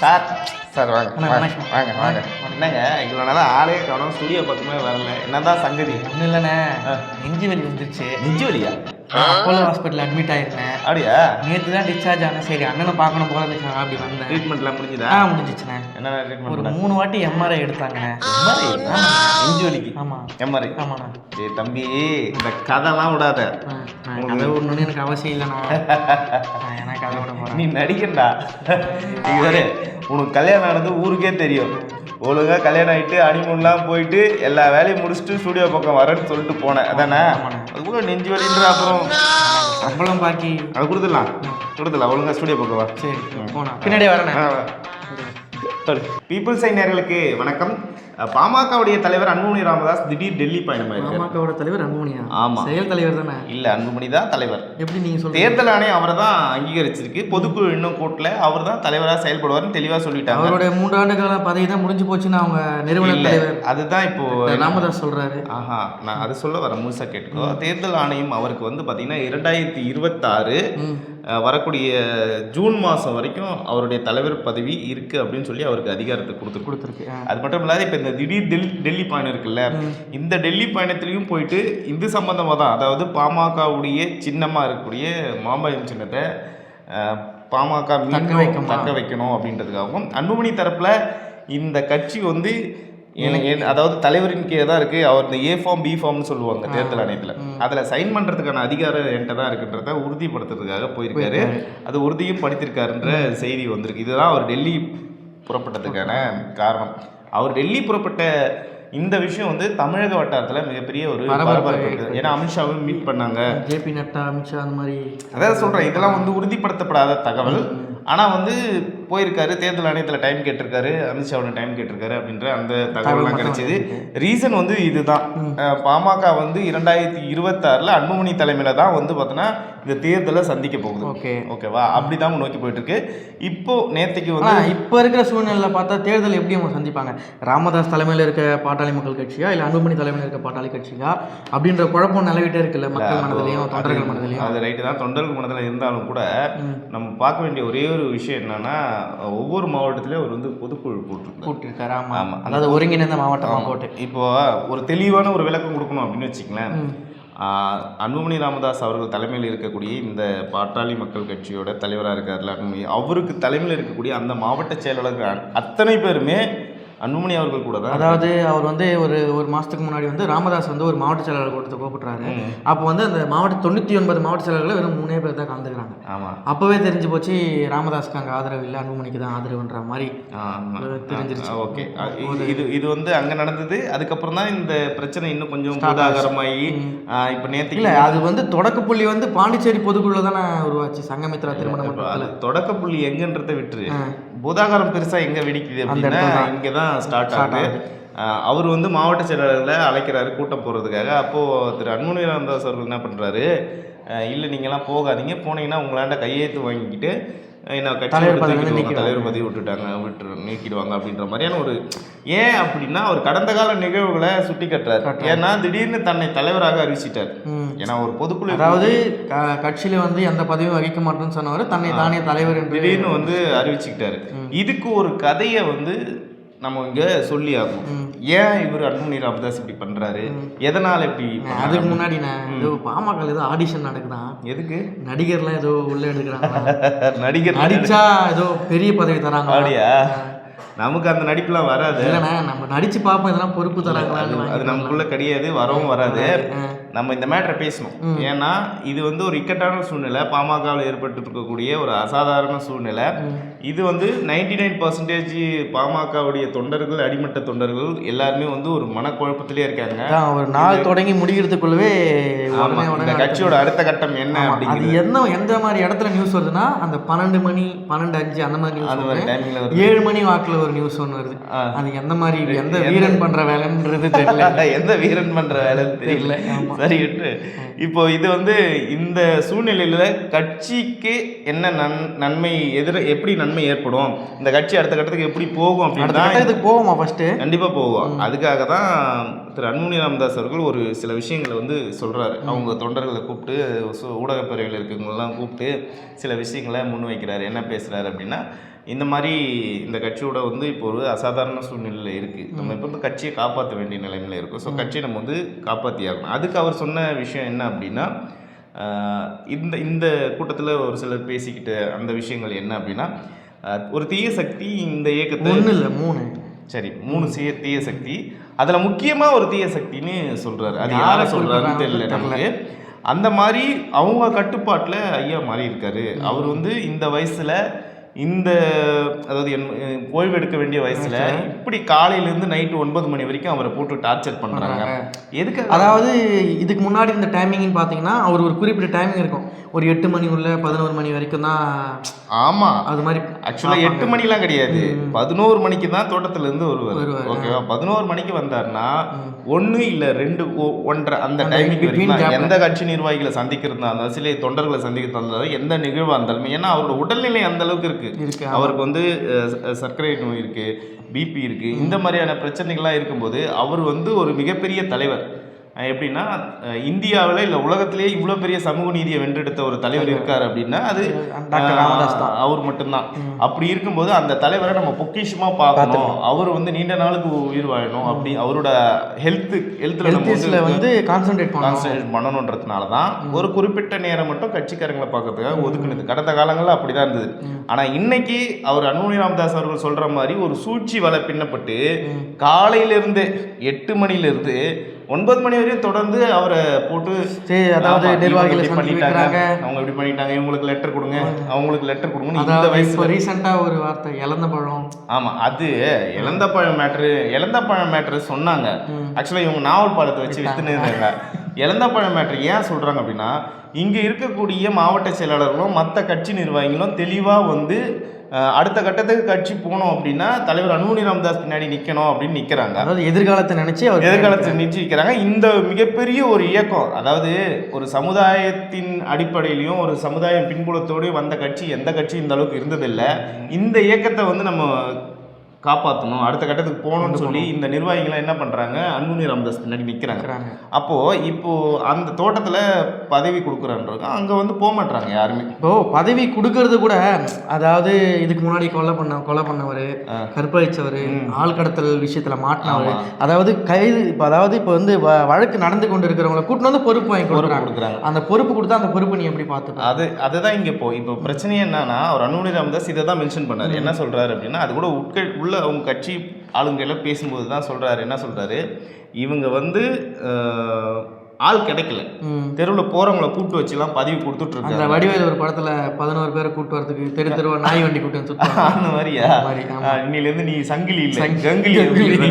Sir. Sir வாங்க. வாங்க. வாங்க என்னங்க இவ்வளோ நாளாக ஆளே காணும் ஸ்டுடியோ பக்கமே வரல. என்னதான் சங்கதி? ஒன்றும் இல்லைண்ணே. நெஞ்சு வலி வந்துருச்சு. நெஞ்சு வலியா? அப்போலோ ஹாஸ்பிட்டல் அட்மிட் ஆயிருந்தேன். அப்படியா? நேற்று தான் டிஸ்சார்ஜ் ஆனேன். சரி அண்ணனை பார்க்கணும் போல இருந்துச்சு. அப்படி வந்தேன். ட்ரீட்மெண்ட்லாம் முடிஞ்சுதா? ஆ முடிஞ்சிச்சுண்ணே. என்ன ட்ரீட்மெண்ட் ஒரு மூணு வாட்டி எம்ஆர்ஐ எடுத்தாங்கண்ணே. எம்ஆர்ஐ நெஞ்சு வலிக்கு. ஆமாம் எம்ஆர்ஐ ஆமாண்ணா. ஏய் தம்பி இந்த கதைலாம் விடாத. கதை விடணும்னு எனக்கு அவசியம் இல்லைண்ணா. எனக்கு நீ நடிக்கண்டா இதுவரை உனக்கு கல்யாணம் ஆனது ஊருக்கே தெரியும். ஒழுங்கா கல்யாணம் ஆகிட்டு அனிமூன்லாம் போயிட்டு எல்லா வேலையும் முடிச்சுட்டு ஸ்டுடியோ பக்கம் வரேன்னு சொல்லிட்டு போனேன். அதானே. அதுக்குள்ள நெஞ்சு வலின்ற அப்புறம். சம்பளம் பாக்கி. அது கொடுத்துடலாம். கொடுத்துடலாம். ஒழுங்கா ஸ்டுடியோ பக்கம் வா. சரி போனா பின்னாடியே வரேண்ணே பீப்புள் சை நேர்களுக்கு வணக்கம். பாமகவுடைய தலைவர் அன்புமணி ராமதாஸ் திடீர் டெல்லி பயணமாயிருக்காரு பாமகவோட தலைவர் அன்புமணியா? ஆமா. செயல் தலைவர் தானே? இல்ல அன்புமணி தான் தலைவர். எப்படி நீங்கள் சொல்றீங்க? தேர்தல் ஆணையம் அவரை தான் அங்கீகரிச்சிருக்கு. பொதுக்குழு இன்னும் கூட்டல அவர் தான் தலைவராக செயல்படுவார்னு தெளிவா சொல்லிட்டாங்க. அவருடைய மூன்று ஆண்டு கால பதவி தான் முடிஞ்சு போச்சுன்னு அவங்க நிறுவன தலைவர் அதுதான் இப்போ ராமதாஸ் சொல்றாரு. ஆஹா நான் அது சொல்ல வரேன் முழுசா கேட்டுக்கோ. தேர்தல் ஆணையம் அவருக்கு வந்து பாத்தீங்கன்னா இரண்டாயிரத்தி இருபத்தாறு. வரக்கூடிய ஜூன் மாதம் வரைக்கும் அவருடைய தலைவர் பதவி இருக்கு அப்படின்னு சொல்லி அவருக்கு அதிகாரத்தை கொடுத்துருக்கு கொடுத்துருக்கு. அது மட்டும் இல்லாத இப்போ இந்த திடீர் டெல் டெல்லி பயணம் இருக்குல்ல இந்த டெல்லி பயணத்திலையும் போயிட்டு இது சம்பந்தமாக தான் அதாவது பாமகவுடைய சின்னமாக இருக்கக்கூடிய மாம்பழம் சின்னத்தை பாமக மீண்டும் வைக்குமா? தக்க வைக்கணும் அப்படின்றதுக்காகவும் அன்புமணி தரப்பில் இந்த கட்சி வந்து அதாவது தலைவரின் கீழே தான் இருக்குது அவர் இந்த ஏ ஃபார்ம் பி ஃபார்ம்னு சொல்லுவாங்க தேர்தல் ஆணையத்தில். அதில் சைன் பண்ணுறதுக்கான அதிகாரம் என்கிட்ட தான் இருக்குன்றத உறுதிப்படுத்துறதுக்காக போயிருக்காரு. அது உறுதியும் படுத்திருக்காருன்ற செய்தி வந்திருக்கு. இதுதான் அவர் டெல்லி புறப்பட்டதுக்கான காரணம். அவர் டெல்லி புறப்பட்ட இந்த விஷயம் வந்து தமிழக வட்டாரத்தில் மிகப்பெரிய ஒரு பரபரப்பை ஏன்னா அமித்ஷாவும் மீட் பண்ணாங்க. ஜேபி நட்டா அமித்ஷா அந்த மாதிரி அதான் சொல்கிறேன் இதெல்லாம் வந்து உறுதிப்படுத்தப்படாத தகவல். ஆனால் வந்து போயிருக்காரு தேர்தல் ஆணையத்தில் டைம் கேட்டிருக்காரு அமித்ஷாவோட டைம் கேட்டிருக்காரு அப்படின்ற அந்த தகவல்லாம் கிடைச்சிது. ரீசன் வந்து இதுதான். பாமக வந்து இரண்டாயிரத்தி இருபத்தாறில் அன்புமணி தலைமையில் தான் வந்து பார்த்தோன்னா இந்த தேர்தலை சந்திக்க போகுது. ஓகே. ஓகேவா? அப்படி தான் நோக்கி போயிட்டு இருக்கு இப்போ நேற்றுக்கு வந்து இப்போ இருக்கிற சூழ்நிலையில் பார்த்தா தேர்தல் எப்படி அவங்க சந்திப்பாங்க? ராமதாஸ் தலைமையில் இருக்க பாட்டாளி மக்கள் கட்சியா இல்லை அன்புமணி தலைமையில் இருக்க பாட்டாளி கட்சியா? அப்படின்ற குழப்பம் நிலவிட்டே இருக்குல்ல மக்கள் மனதிலையும் தொண்டர்கள் மனதிலையும். அது ரைட்டு தான். தொண்டர்கள் மனதில் இருந்தாலும் கூட. நம்ம பார்க்க வேண்டிய ஒரே ஒரு விஷயம் என்னன்னா ஒவ்வொரு மாவட்டத்திலையும் அவர் வந்து பொதுக்குழு போட்டிருக்காரு. கூட்டிருக்காரு ஆமா. ஆமா. அதாவது ஒருங்கிணைந்த மாவட்டமாக போட்டு. இப்போ ஒரு தெளிவான ஒரு விளக்கம் கொடுக்கணும் அப்படின்னு வச்சுங்களேன் ம். ஆஹ் அன்புமணி ராமதாஸ் அவர்கள் தலைமையில் இருக்கக்கூடிய இந்த பாட்டாளி மக்கள் கட்சியோட தலைவராக இருக்கார்ல அன்புமணி. அவருக்கு தலைமையில் இருக்கக்கூடிய அந்த மாவட்ட செயலாளர்கள் அத்தனை பேருமே அன்புமணி அவர்கள் கூட தான் அதாவது அவர் வந்து ஒரு ஒரு மாசத்துக்கு முன்னாடி வந்து ராமதாஸ் வந்து ஒரு மாவட்ட செயலாளர் கூட்டத்தை கூப்பிட்டுறாரு. ம். அப்போ வந்து அந்த மாவட்ட தொண்ணூற்றி ஒன்பது மாவட்ட செயலாளர்கள் வெறும் மூணே பேர் தான் கலந்துக்கிறாங்க. ஆமாம் அப்போவே தெரிஞ்சு போச்சு ராமதாஸ்க்கு அங்கே ஆதரவு இல்லை அன்புமணிக்கு தான் ஆதரவுன்ற மாதிரி தெரிஞ்சிருச்சு. ஓகே. இது இது வந்து அங்கே நடந்தது. அதுக்கப்புறம் தான் இந்த பிரச்சனை இன்னும் கொஞ்சம் பூதாகரமாகி இப்போ நேற்றுக்கு இல்லை அது வந்து தொடக்க புள்ளி வந்து பாண்டிச்சேரி பொதுக்குள்ள தானே உருவாச்சு சங்கமித்ரா திருமண இப்ப அது மண்டபத்தில் தொடக்க புள்ளி எங்கன்றதை விட்டுரு. பூதாகாரம் பெருசா எங்க வெடிக்குது அப்படின்னா. இங்கே தான். ஸ்டார்ட் ஆகுது. அவர் வந்து மாவட்ட செயலாளர்களை அழைக்கிறாரு கூட்டம் போகிறதுக்காக அப்போது திரு அன்புமணி ராமதாஸ் அவர்கள் என்ன பண்ணுறாரு இல்லை நீங்கள்லாம் போகாதீங்க. போனீங்கன்னா உங்களாண்ட கையெழுத்து வாங்கிக்கிட்டு என்ன தலைவர். தலைவர் பதவி விட்டுட்டாங்க விட்டு நீக்கிடுவாங்க அப்படின்ற மாதிரியான ஒரு ஏன் அப்படின்னா அவர் கடந்த கால நிகழ்வுகளை சுட்டி கட்டுறாரு. ஏன்னா திடீர்னு தன்னை தலைவராக அறிவிச்சிட்டார். ஏன்னா ஒரு பொதுக்குழு அதாவது கட்சியில வந்து எந்த பதவியும் வகிக்க மாட்டேன்னு சொன்னவர் தன்னை தானே தலைவர் என்று திடீர்னு வந்து அறிவிச்சுக்கிட்டாரு. இதுக்கு ஒரு கதையை வந்து நம்ம இங்க சொல்லி ஆகணும் ஏன் இவர் அன்புமணி ராமதாஸ் இப்படி பண்றாரு? எதனால இப்படி? அதுக்கு முன்னாடி நான் ஏதோ பாமக ஏதோ ஆடிஷன் நடக்குதான். எதுக்கு? நடிகர்லாம் ஏதோ உள்ள எடுக்கிறாங்க நடிகர் நடிச்சா ஏதோ பெரிய பதவி தராங்க அப்படியா? நமக்கு அந்த நடிப்புலாம் வராது. இல்லைண்ணே நம்ம நடிச்சு பார்ப்போம் இதெல்லாம் பொறுப்பு அது தராங்களான்னு அது நமக்குள்ள கிடையாது வரவும் வராது. நம்ம இந்த மேட்டரை பேசணும். ஏன்னா இது வந்து ஒரு இக்கட்டான சூழ்நிலை. பாமகவில் ஏற்பட்டு இருக்கக்கூடிய ஒரு அசாதாரண சூழ்நிலை. இது வந்து நைன்டி நைன் பர்சன்டேஜ் பாமகவுடைய தொண்டர்கள் அடிமட்ட தொண்டர்கள் எல்லாருமே வந்து ஒரு மனக்குழப்பத்திலே இருக்காங்க. ஒரு நாள் தொடங்கி உடனே இந்த கட்சியோட அடுத்த கட்டம் என்ன அப்படிங்கிறது. எந்த எந்த மாதிரி இடத்துல நியூஸ் வருதுன்னா அந்த பன்னெண்டு மணி பன்னெண்டு அஞ்சு அந்த மாதிரி நியூஸ் வருது. ஏழு மணி வாக்குல ஒரு நியூஸ் ஒன்று வருது. அது எந்த மாதிரி எந்த வீரன் பண்ற வேலைன்றது தெரியல. எந்த வீரன் பண்ற வேலைன்னு தெரியல. சரி விட்டு இப்போ இது வந்து இந்த சூழ்நிலையில கட்சிக்கு என்ன நன் நன்மை எதிர எப்படி நன்மை ஏற்படும்? இந்த கட்சி அடுத்த கட்டத்துக்கு எப்படி போகும் அப்படின்னா கட்டத்துக்கு போவோமா ஃபர்ஸ்ட் கண்டிப்பா போகும் அதுக்காக தான் திரு அன்புமணி ராமதாஸ் அவர்கள் ஒரு சில விஷயங்களை வந்து சொல்றாரு. அவங்க தொண்டர்களை கூப்பிட்டு ஊடகப்பிரிவில் இருக்கவங்களெல்லாம் கூப்பிட்டு சில விஷயங்களை முன்வைக்கிறாரு. என்ன பேசுறாரு அப்படின்னா இந்த மாதிரி இந்த கட்சியோட வந்து இப்போ ஒரு அசாதாரண சூழ்நிலையில் இருக்குது நம்ம இப்போ வந்து கட்சியை காப்பாற்ற வேண்டிய நிலைமையில இருக்கும். ஸோ கட்சியை நம்ம வந்து காப்பாற்றி ஆகணும் அதுக்கு அவர் சொன்ன விஷயம் என்ன அப்படின்னா இந்த இந்த கூட்டத்தில் ஒரு சிலர் பேசிக்கிட்ட அந்த விஷயங்கள் என்ன அப்படின்னா ஒரு தீய சக்தி இந்த இயக்கத்தை ஒண்ணு இல்ல மூணு. சரி மூணு தீய தீய சக்தி. அதில் முக்கியமாக ஒரு தீய சக்தின்னு சொல்றாரு. அது யாரை தெரியல தெரியல. நமக்கு. அந்த மாதிரி அவங்க கட்டுப்பாட்டில் ஐயா மாறி இருக்காரு அவர் வந்து இந்த வயசுல இந்த அதாவது என் ஓய்வு எடுக்க வேண்டிய வயசுல இப்படி காலையிலேருந்து நைட்டு ஒன்பது மணி வரைக்கும் அவரை போட்டு டார்ச்சர் பண்றாங்க. எதுக்கு? அதாவது இதுக்கு முன்னாடி இந்த டைமிங்னு பார்த்தீங்கன்னா அவர் ஒரு குறிப்பிட்ட டைமிங் இருக்கும். ஒரு எட்டு மணி உள்ள பதினோரு மணி வரைக்கும் தான் ஆமா. அது மாதிரி ஆக்சுவலாக எட்டு மணிலாம் கிடையாது. பதினோரு மணிக்கு தான் தோட்டத்துல இருந்து வருவார். ஓகேவா? பதினோரு மணிக்கு வந்தாருன்னா ஒன்று இல்லை ரெண்டு ஒன்றரை அந்த டைமிங் வரைக்கும் எந்த கட்சி நிர்வாகிகளை சந்திக்கிறதா இருந்தாலும் சில தொண்டர்களை சந்திக்கிறதா இருந்தாலும் எந்த நிகழ்வாக இருந்தாலும் ஏன்னா அவரோட உடல்நிலை அந்த அளவுக்கு இருக்கு. அவருக்கு வந்து சர்க்கரை நோய் இருக்கு பிபி இருக்கு. இந்த மாதிரியான பிரச்சனைகள்லாம் இருக்கும்போது அவர் வந்து ஒரு மிகப்பெரிய தலைவர். எப்படின்னா இந்தியாவில் இல்லை உலகத்திலேயே இவ்வளோ பெரிய சமூக நீதியை வென்றெடுத்த ஒரு தலைவர் இருக்கார் அப்படின்னா அது டாக்டர் ராமதாஸ் தான். அவர் மட்டும்தான். அப்படி இருக்கும்போது அந்த தலைவரை நம்ம பொக்கிஷமா பார்க்கணும். அவர் வந்து நீண்ட நாளுக்கு உயிர் வாழணும். அப்படி அவரோட ஹெல்த் ஹெல்த்ல நம்ம வந்து கான்சென்ட்ரேட் கான்சன்ட்ரேட் பண்ணணுன்றதுனால தான் ஒரு குறிப்பிட்ட நேரம் மட்டும் கட்சிக்காரங்களை பார்க்கறதுக்காக ஒதுக்குனது. கடந்த காலங்களில் அப்படிதான் இருந்தது. ஆனா இன்னைக்கு அவர் அன்புமணி ராமதாஸ் அவர்கள் சொல்ற மாதிரி ஒரு சூழ்ச்சி வலை பின்னப்பட்டு காலையில இருந்து எட்டு மணில இருந்து ஒன்பது மணி வரையும் தொடர்ந்து அவரை போட்டு சரி அதாவது நிர்வாகிகளை பண்ணிட்டாங்க அவங்க இப்படி பண்ணிட்டாங்க இவங்களுக்கு லெட்டர் கொடுங்க அவங்களுக்கு லெட்டர் கொடுங்கன்னு இந்த இப்போ ரீசெண்டாக ஒரு வார்த்தை இழந்த பழம். ஆமா அது இளந்த பழம் மேட்ரு இளந்த பழம் மேட்ரு சொன்னாங்க. ஆக்சுவலாக இவங்க நாவல் பழத்தை வச்சு வித்துன்னு இருந்தாங்க. இளந்த பழம் மேட்ரு ஏன் சொல்றாங்க அப்படின்னா இங்க இருக்கக்கூடிய மாவட்ட செயலாளர்களும் மற்ற கட்சி நிர்வாகிகளும் தெளிவா வந்து அடுத்த கட்டத்துக்கு கட்சி போனோம் அப்படின்னா தலைவர் அன்புமணி ராமதாஸ் பின்னாடி நிக்கணும் அப்படின்னு நிக்கிறாங்க. அதாவது எதிர்காலத்தை நினைச்சு அவர் எதிர்காலத்தில் நிச்சயிக்கிறாங்க இந்த மிகப்பெரிய ஒரு இயக்கம் அதாவது ஒரு சமுதாயத்தின் அடிப்படையிலையும் ஒரு சமுதாயம் பின்புலத்தோடு வந்த கட்சி எந்த கட்சியும் இந்த அளவுக்கு இருந்ததில்லை. இந்த இயக்கத்தை வந்து நம்ம காப்பாற்றணும் அடுத்த கட்டத்துக்கு போகணும்னு சொல்லி இந்த நிர்வாகிகள்லாம் என்ன பண்ணுறாங்க அன்புமணி ராமதாஸ் பின்னாடி நிற்கிறாங்க அப்போது இப்போ அந்த தோட்டத்தில் பதவி கொடுக்குறான்றாங்க அங்கே வந்து போக மாட்றாங்க யாருமே. இப்போ பதவி கொடுக்கறது கூட அதாவது இதுக்கு முன்னாடி கொலை பண்ண கொலை பண்ணவர் கற்பழிச்சவர் ஆள் கடத்தல் விஷயத்துல மாட்டினவர். அதாவது கைது இப்போ அதாவது இப்போ வந்து வழக்கு நடந்து கொண்டு இருக்கிறவங்கள கூட்டிட்டு வந்து பொறுப்பு வாங்கி கொடுக்குறாங்க. அந்த பொறுப்பு கொடுத்தா அந்த பொறுப்பு நீ எப்படி பார்த்துப்ப? அது அதுதான் இங்கே இப்போ இப்போ பிரச்சனை என்னன்னா அவர் அன்புமணி ராமதாஸ் இதை தான் மென்ஷன் பண்ணாரு என்ன சொல்றாரு அப்படின்னா அது கூட உட்க உள்ள அவங்க கட்சி ஆளுங்கையில பேசும்போது தான் சொல்றாரு. என்ன சொல்றாரு? இவங்க வந்து ஆள் கிடைக்கல. தெருவில் போறவங்கள கூட்டு வச்சுலாம் பதிவு கொடுத்துட்டு அந்த இருக்காங்க. வடிவேல் ஒரு படத்துல பதினோரு பேரை கூட்டு வரதுக்கு தெரு தெருவா நாய் வண்டி கூட்டு வந்து. அந்த மாதிரியா? இன்னிலேருந்து நீ சங்கிலி இல்லை. சங்கிலி. கங்கிலி.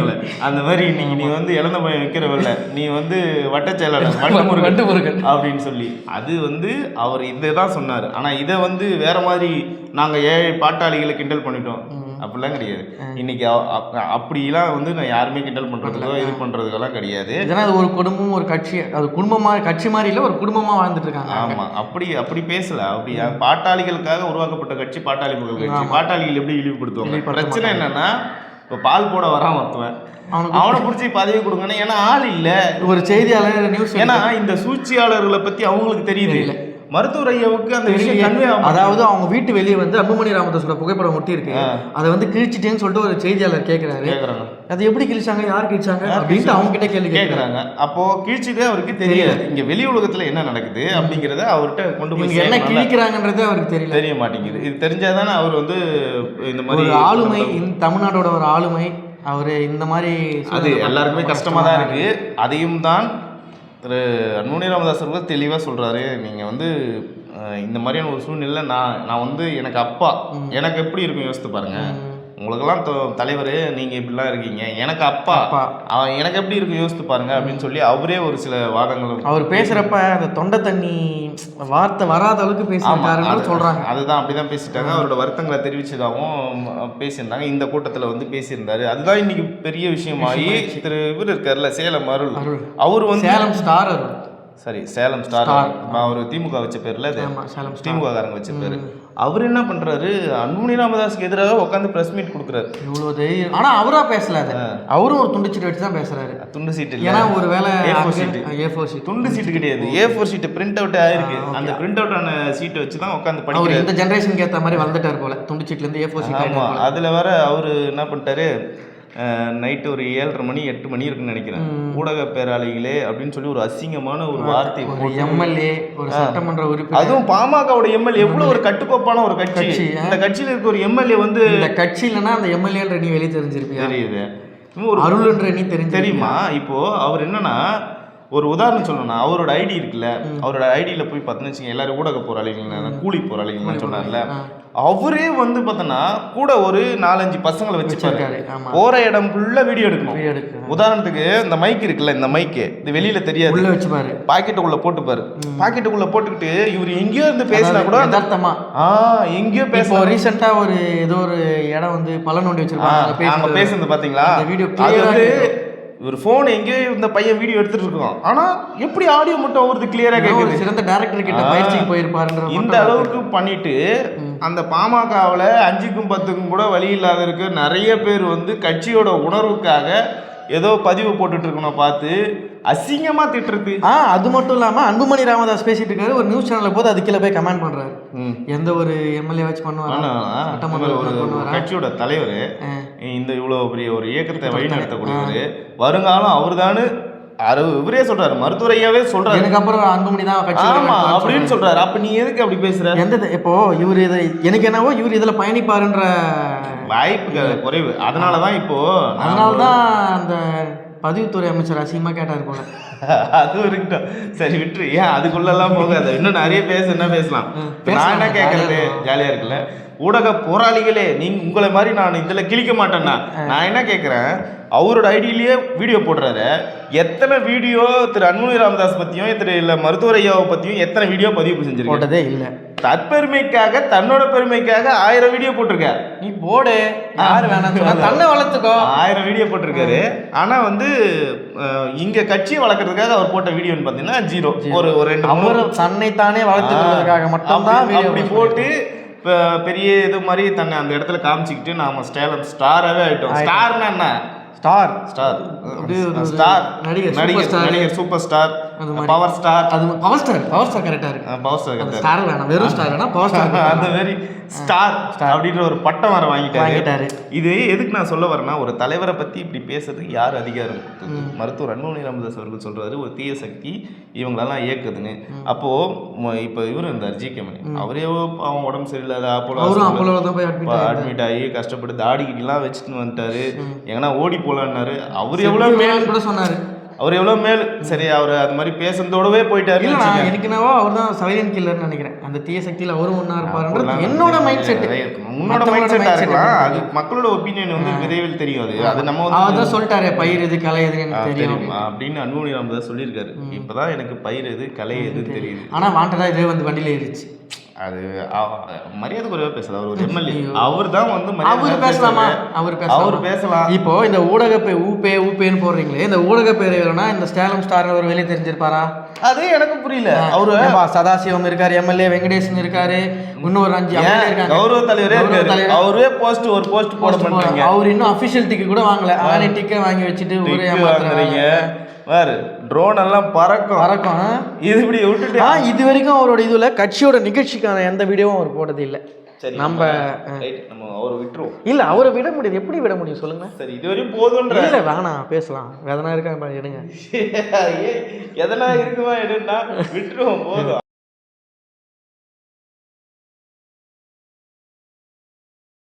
அந்த மாதிரி இன்னைக்கு நீ வந்து இழந்த பையன் வைக்கிறவல்ல நீ வந்து வட்ட செயலாளர் வட்ட முருகன் வண்டு முருகன். அப்படின்னு சொல்லி. அது வந்து அவர் இதை தான் சொன்னார். ஆனால் இதை வந்து வேற மாதிரி நாங்கள் ஏழை பாட்டாளிகளை கிண்டல் பண்ணிட்டோம். அப்படிலாம் கிடையாது. இன்னைக்கு அப்படிலாம் வந்து நான் யாருமே கிண்டல் பண்ணுறதுக்கோ இது பண்ணுறதுக்கெல்லாம் கிடையாது. இதெல்லாம் அது ஒரு குடும்பம் ஒரு கட்சி அது குடும்பமா கட்சி மாதிரி இல்ல ஒரு குடும்பமா வாழ்ந்துட்டு இருக்காங்க ஆமா. அப்படி அப்படி பேசல. அப்படி பாட்டாளிகளுக்காக உருவாக்கப்பட்ட கட்சி பாட்டாளி மக்கள் கட்சி பாட்டாளிகள் எப்படி இழிவுபடுத்துவாங்க? இழிவுபடுத்த பிரச்சனை என்னன்னா இப்போ பால் போட வரான் ஒருத்தவன் அவனுக்கு அவனை பிடிச்சி பதவி கொடுங்கன்னு ஏன்னா ஆள் இல்ல. ஒரு செய்தியாளர் நியூஸ் ஏன்னா இந்த சூழ்ச்சியாளர்களை பத்தி அவங்களுக்கு தெரியுது. மருத்துவர் ஐயாவுக்கு அந்த விஷயம் கன்வே அதாவது அவங்க வீட்டு வெளியே வந்து அன்புமணி ராமதாஸோட புகைப்படம் ஒட்டி இருக்கு அதை வந்து கிழிச்சிட்டேன்னு சொல்லிட்டு ஒரு செய்தியாளர் கேட்கிறாரு அது எப்படி கிழிச்சாங்க? யார் கிழிச்சாங்க? அப்படின்ட்டு அவங்க கிட்ட கேள்வி கேட்கிறாங்க அப்போ கீழ்ச்சிதே அவருக்கு தெரியாது இங்க வெளி உலகத்துல என்ன நடக்குது அப்படிங்கறத அவர்கிட்ட கொண்டு போய் என்ன. கிழிக்கிறாங்கன்றதே அவருக்கு தெரியல. தெரிய மாட்டேங்குது. இது தெரிஞ்சாதானே அவர் வந்து இந்த மாதிரி ஒரு ஆளுமை இந்த தமிழ்நாடோட ஒரு ஆளுமை அவரு இந்த மாதிரி அது எல்லாருக்குமே கஷ்டமாக தான் இருக்கு. அதையும் தான் திரு அன்புமணி ராமதாஸ் அவர்கள் தெளிவாக சொல்கிறாரு நீங்கள் வந்து இந்த மாதிரியான ஒரு சூழ்நிலை நான் நான் வந்து எனக்கு அப்பா எனக்கு எப்படி இருக்கும் யோசித்து பாருங்க. உங்களுக்கெல்லாம் தலைவர் நீங்கள் இப்படிலாம் இருக்கீங்க. எனக்கு அப்பா. அவன் எனக்கு எப்படி இருக்கும் யோசித்து பாருங்க அப்படின்னு சொல்லி அவரே ஒரு சில வாதங்கள் அவர் பேசுறப்ப அந்த தொண்டை தண்ணி வார்த்தை வராத அளவுக்கு அது- சொல்றாங்க. அதுதான் அப்படிதான் பேசிட்டாங்க. அவரோட வருத்தங்களை தெரிவிச்சதாகவும் பேசியிருந்தாங்க. இந்த கூட்டத்தில் வந்து பேசியிருந்தாரு. அதுதான் இன்னைக்கு பெரிய விஷயமாகி திரு இவர் இருக்கார்ல சேலம் அருள். அருள். அவர் வந்து சேலம் ஸ்டார் அவர் சரி சேலம் ஸ்டார் அவர் திமுக வச்ச பேர்ல திமுக காரங்க வச்ச பேரு. அவர் என்ன பண்றாரு? அன்புமணி ராமதாஸ்க்கு எதிராக உட்காந்து பிரஸ் மீட் கொடுக்குறாரு. இவ்வளோ தைரியம். ஆனால் அவரா பேசல அது. அவரும் ஒரு துண்டுச்சீட்டு வச்சு தான் பேசுறாரு. துண்டு சீட்டு ஏன்னா ஒரு வேலை A4 sheet. A four sheet துண்டு சீட்டு கிடையாது. A four seat print out ஆயிருக்கு அந்த பிரிண்ட் அவுட் ஆன சீட்டை வச்சு தான் உட்காந்து படிக்கிறாரு. இந்த ஜென்ரேஷனுக்கு ஏற்ற மாதிரி வளர்ந்துட்டார் போல. துண்டுச்சீட்லேருந்து ஏ ஃபோர் ஆமா. அதுல வேற அவரு என்ன பண்ணிட்டாரு? நைட்டு ஒரு ஏழரை மணி எட்டு மணி இருக்குன்னு நினைக்கிறேன். ஊடக பேராளிகளே அப்படின்னு சொல்லி ஒரு அசிங்கமான ஒரு வார்த்தை ஒரு எம்எல்ஏ ஒரு சட்டமன்ற உறுப்பினர். அதுவும் பாமகவோட எம்எல்ஏ. எவ்வளவு ஒரு கட்டுக்கோப்பான ஒரு கட்சி. இந்த கட்சியில இருக்க ஒரு எம்எல்ஏ வந்து இந்த கட்சி இல்லைன்னா அந்த எம்எல்ஏன்ற நீ வெளியே தெரிஞ்சிருப்பியா? தெரியுது. ஒரு அருள்ன்ற நீ தெரிஞ்சு தெரியுமா? இப்போ அவர் என்னன்னா ஒரு உதாரணம் சொல்லணும்னா அவரோட ஐடி இருக்குல்ல அவரோட ஐடியில போய் பார்த்தீங்கன்னு வச்சுக்கோங்க, எல்லாரும் ஊடக போராளிகள் கூலி போராளிகள்னு சொன்னார்ல. அவரே வந்து பார்த்தோன்னா கூட ஒரு நாலஞ்சு பசங்களை வச்சுப்பாரு. வச்சிருக்காரு போற இடம் ஃபுல்லா வீடியோ எடுக்கணும். வீடியோ எடுக்க உதாரணத்துக்கு இந்த மைக் இருக்குல்ல இந்த மைக்கு இது வெளியில தெரியாது. உள்ள வச்சு பாரு பாக்கெட்டுக்குள்ள போட்டுப்பாரு. பாக்கெட்டுக்குள்ள போட்டுக்கிட்டு இவர் எங்கேயோ இருந்து பேசினா கூட யதார்த்தமா. ஆ எங்கேயோ பேச ரீசெண்டா ஒரு ஏதோ ஒரு இடம் வந்து பல நோண்டி வச்சிருப்பாங்க அதை அங்க. பேசுனது video அது வந்து கேக்கும். ஒரு போன் எங்கேயோ இந்த பையன் வீடியோ எடுத்துட்டு இருக்கோம் ஆனா எப்படி ஆடியோ மட்டும் அவரது கிளியரா கேக்குது சிறந்த டேரக்டர் கிட்ட. பயிற்சிக்கு போயிருப்பாருன்ற இந்த அளவுக்கு பண்ணிட்டு அந்த பாமகவுல அஞ்சுக்கும் பத்துக்கும் கூட வழி இல்லாத இருக்கு நிறைய பேர் வந்து கட்சியோட உணர்வுக்காக ஏதோ பதிவு போட்டுட்டு இருக்கணும் பார்த்து அசிங்கமா திட்டுறது ஆ அது மட்டும் இல்லாம அன்புமணி ராமதாஸ் பேசிட்டு இருக்காரு ஒரு நியூஸ் சேனல்ல போது அது கீழே போய் கமெண்ட் பண்றாரு. எந்த ஒரு எம்எல்ஏ வச்சு பண்ணுவாரா ஒரு கட்சியோட தலைவர். இந்த இவ்வளவு பெரிய ஒரு இயக்கத்தை வழிநடத்தக்கூடியவர். வருங்காலம் அவர்தானு அரு இவரே சொல்றாரு. மருத்துவர் ஐயாவே சொல்றாரு. எனக்கு அப்புறம் அன்புமணி தான் கட்சி ஆமா அப்படின்னு சொல்றாரு. அப்ப நீ எதுக்கு அப்படி பேசுற? எந்த இப்போ இவர் இதை எனக்கு என்னவோ இவர் இதுல பயணிப்பாருன்ற வாய்ப்புகள் குறைவு. அதனாலதான் இப்போ நான் அதனால தான் அந்த பதிவுத்துறை அமைச்சர் அசிங்கமா கேட்டார் போல. அதுவும் இருக்கட்டும். சரி விட்டுரு. ஏன் அதுக்குள்ளெல்லாம் போகாத. இன்னும் நிறைய பேச என்ன பேசலாம்? நான் என்ன கேட்கறது ஜாலியா இருக்கும். ஜாலியா இருக்குல்ல? ஊடக போராளிகளே நீங்க உங்களை மாதிரி நான் இதுல கிழிக்க மாட்டேன்னா நான் என்ன கேட்கறேன் அவரோட ஐடியிலேயே வீடியோ போடுறாரு. எத்தனை வீடியோ திரு அன்புமணி ராமதாஸ் பத்தியும் திரு இல்ல மருத்துவர் ஐயாவை பத்தியும் எத்தனை வீடியோ பதிவு செஞ்சிருக்கேன் போட்டதே இல்ல. தற்பெருமைக்காக தன்னோட பெருமைக்காக ஆயிரம் வீடியோ போட்டிருக்க நீ போடு. யாரு வேணாம் சொன்னா தன்னை வளர்த்துக்கோ. ஆயிரம் வீடியோ போட்டிருக்காரு. ஆனா வந்து இங்க கட்சியை வளர்க்கறதுக்காக அவர் போட்ட வீடியோன்னு பாத்தீங்கன்னா ஜீரோ. ஒரு ஒரு ரெண்டு அவர் தன்னைத்தானே வளர்த்துக் கொள்வதற்காக மட்டும்தான் அப்படி போட்டு இப்ப பெரிய இது மாதிரி தன்னை அந்த இடத்துல காமிச்சிக்கிட்டு நாம ஸ்டேலம் ஸ்டாராகவே ஆயிட்டோம். ஸ்டார்னா என்ன? ஸ்டார் ஸ்டார் ஸ்டார் நடிகர். நடிகர் சூப்பர் ஸ்டார் அது. பவர் ஸ்டார் அது பவர் ஸ்டார் பவர் ஸ்டார் கரெக்டா இருக்கு. பவர் ஸ்டார் அந்த ஸ்டார் வேணாம் வெறும் ஸ்டார் வேணாம் பவர் ஸ்டார் அந்த மாதிரி ஸ்டார் அப்படின்ற ஒரு பட்டம் வர வாங்கிட்டாரு. வாங்கிட்டாரு. இது எதுக்கு நான் சொல்ல வரேன்னா ஒரு தலைவரை பத்தி இப்படி பேசுறதுக்கு யார் அதிகாரம்? மருத்துவர் அன்புமணி ராமதாஸ் அவர்கள் சொல்றாரு ஒரு தீய சக்தி இவங்களெல்லாம் இயக்குதுன்னு. அப்போ இப்ப இவரு இருந்தார் ஜி கே மணி. அவரே அவன் உடம்பு சரியில்லாத அப்போலோ அட்மிட் ஆகி கஷ்டப்பட்டு தாடி கிடிலாம் வச்சுட்டு வந்துட்டாரு. எங்கன்னா ஓடி போலான்னாரு. அவர் எவ்வளவு மேல் கூட சொன்னாரு. அவர் எவ்வளவு மேல் சரி அவர் அது மாதிரி பேசுனதோடவே போயிட்டாரு இல்ல நான் எனக்கு என்னவோ அவர் தான் சைலண்ட் கில்லர்னு நினைக்கிறேன். அந்த தீய சக்தியில அவரும் ஒண்ணா இருப்பாருன்றது என்னோட மைண்ட் செட் உன்னோட மைண்ட் செட்டா இருக்கலாம். அது மக்களோட ஒப்பீனியன் வந்து விரைவில் தெரியும் அது. அது நம்ம வந்து அவர் தான் சொல்லிட்டாரு பயிர் எது கலை ஆ, எனக்கு தெரியும் அப்படின்னு. அன்புமணி ராமதாஸ் சொல்லியிருக்காரு. இப்பதான் எனக்கு பயிர் எது கலை எதுன்னு தெரியுது. ஆனா வாண்டடா இதே வந்து வண்டியில ஏறிச்சு அது மரியாதை குறைவா பேசல அவர் ஒரு எம்எல்ஏ. அவர் தான் வந்து அவர் பேசலாமா. அவர் அவர் பேசலாம். பேசலாம் இப்போ இந்த ஊடக பே ஊப்பே ஊப்பேன்னு போடுறீங்களே இந்த ஊடக பேர் வேணும்னா இந்த ஸ்டேலம் ஸ்டார் ஒரு வெளியே தெரிஞ்சிருப்பாரா? அது எனக்கு புரியல. அவரு சதாசிவம் இருக்காரு எம்எல்ஏ வெங்கடேசன் இருக்காரு இன்னும் ஒரு அஞ்சு கௌரவ தலைவரே இருக்காரு. அவரே போஸ்ட் ஒரு போஸ்ட் போட மாட்டீங்க. அவர் இன்னும் அபிஷியல் டிக்கெட் கூட வாங்கல. ஆனே டிக்கெட் வாங்கி வச்சுட்டு ஊரே ஏமாத்துறாங்க வேறு ட்ரோன் எல்லாம் பறக்கும். பறக்கும் இது இப்படி விட்டுட்டு ஆ இது வரைக்கும் அவரோட இதுல கட்சியோட நிகழ்ச்சிக்கான எந்த வீடியோவும் அவர் போட்டது இல்ல. சரி நம்ம நம்ம அவரை விட்டுருவோம். இல்ல அவரை விட முடியாது. எப்படி விட முடியும் சொல்லுங்க. சரி இதுவரையும் போதுன்ற. இல்ல வேணாம் பேசலாம். வேதனா இருக்காங்க எடுங்க. எதனா இருக்குமா எடுன்னா விட்டுருவோம் போதும்.